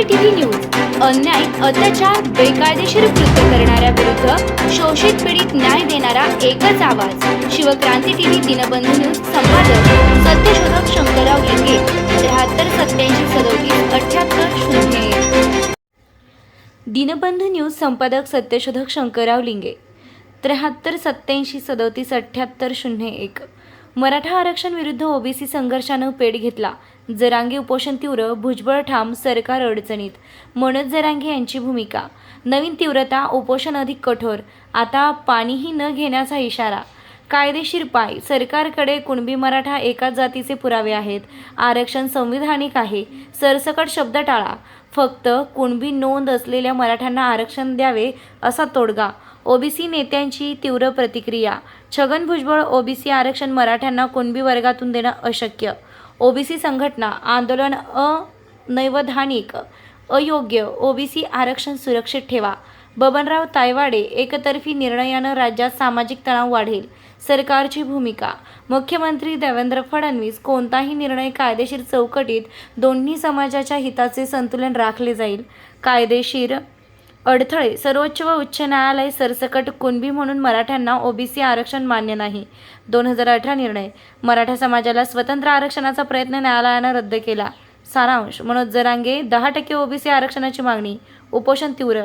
OBC TV news. अन्याय अत्याचार बेकायदेशीर कृत्य करणाऱ्या विरुद्ध शोषित पीडित न्याय देणारा एकच आवाज. शिवक्रांती टीव्ही दिनबंधू न्यूज संपादक सत्यशोधक शंकरराव लिंगे त्र्याहत्तर सत्याऐंशी सदोतीस अठ्याहत्तर शून्य दिनबंधू न्यूज संपादक सत्यशोधक शंकरराव लिंगे त्र्याहत्तर सत्याऐंशी सदोतीस अठ्ठ्याहत्तर शून्य एक. मराठा आरक्षण विरुद्ध ओबीसी संघर्षानं पेट घेतला. जरांगे उपोषण तीव्र भुजबळ ठाम सरकार अडचणीत. मनोज जरांगे यांची भूमिका. नवीन तीव्रता उपोषण अधिक कठोर. आता पाणीही न घेण्याचा इशारा. कायदेशीर पाय. सरकारकडे कुणबी मराठा एकाच जातीचे पुरावे आहेत. आरक्षण संविधानिक आहे. सरसकट शब्द टाळा. फक्त कुणबी नोंद असलेल्या मराठ्यांना आरक्षण द्यावे असा तोडगा. ओबीसी नेत्यांची तीव्र प्रतिक्रिया. छगन भुजबळ ओबीसी आरक्षण मराठ्यांना कुणबी वर्गातून देणं अशक्य. ओबीसी संघटना आंदोलन अनैवधानिक अयोग्य. ओबीसी आरक्षण सुरक्षित ठेवा. बबनराव तायवाडे एकतर्फी निर्णयानं राज्यात सामाजिक तणाव वाढेल. सरकारची भूमिका. मुख्यमंत्री देवेंद्र फडणवीस कोणताही निर्णय कायदेशीर चौकटीत दोन्ही समाजाच्या हिताचे संतुलन राखले जाईल. कायदेशीर अडथळे सर्वोच्च व उच्च न्यायालय सरसकट कुणबी म्हणून मराठ्यांना ओबीसी आरक्षण मान्य नाही. दोन हजार अठरा निर्णय. मराठा समाजाला स्वतंत्र आरक्षणाचा प्रयत्न न्यायालयानं रद्द केला. सारांश. मनोज जरांगे दहा टक्के ओबीसी आरक्षणाची मागणी. उपोषण तीव्र.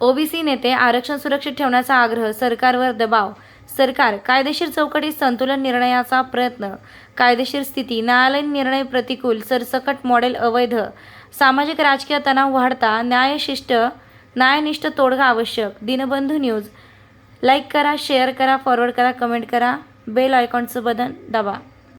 ओबीसी नेते आरक्षण सुरक्षित ठेवण्याचा आग्रह सरकारवर दबाव. सरकार कायदेशीर चौकटीत संतुलन निर्णयाचा प्रयत्न. कायदेशीर स्थिती न्यायालयीन निर्णय प्रतिकूल सरसकट मॉडेल अवैध. सामाजिक राजकीय तणाव वाढता न्यायशिष्ट न्यायनिष्ठ तोडगा आवश्यक. दिनबंधू न्यूज. लाईक करा शेअर करा फॉरवर्ड करा कमेंट करा. बेल आयकॉनचं बटन दाबा.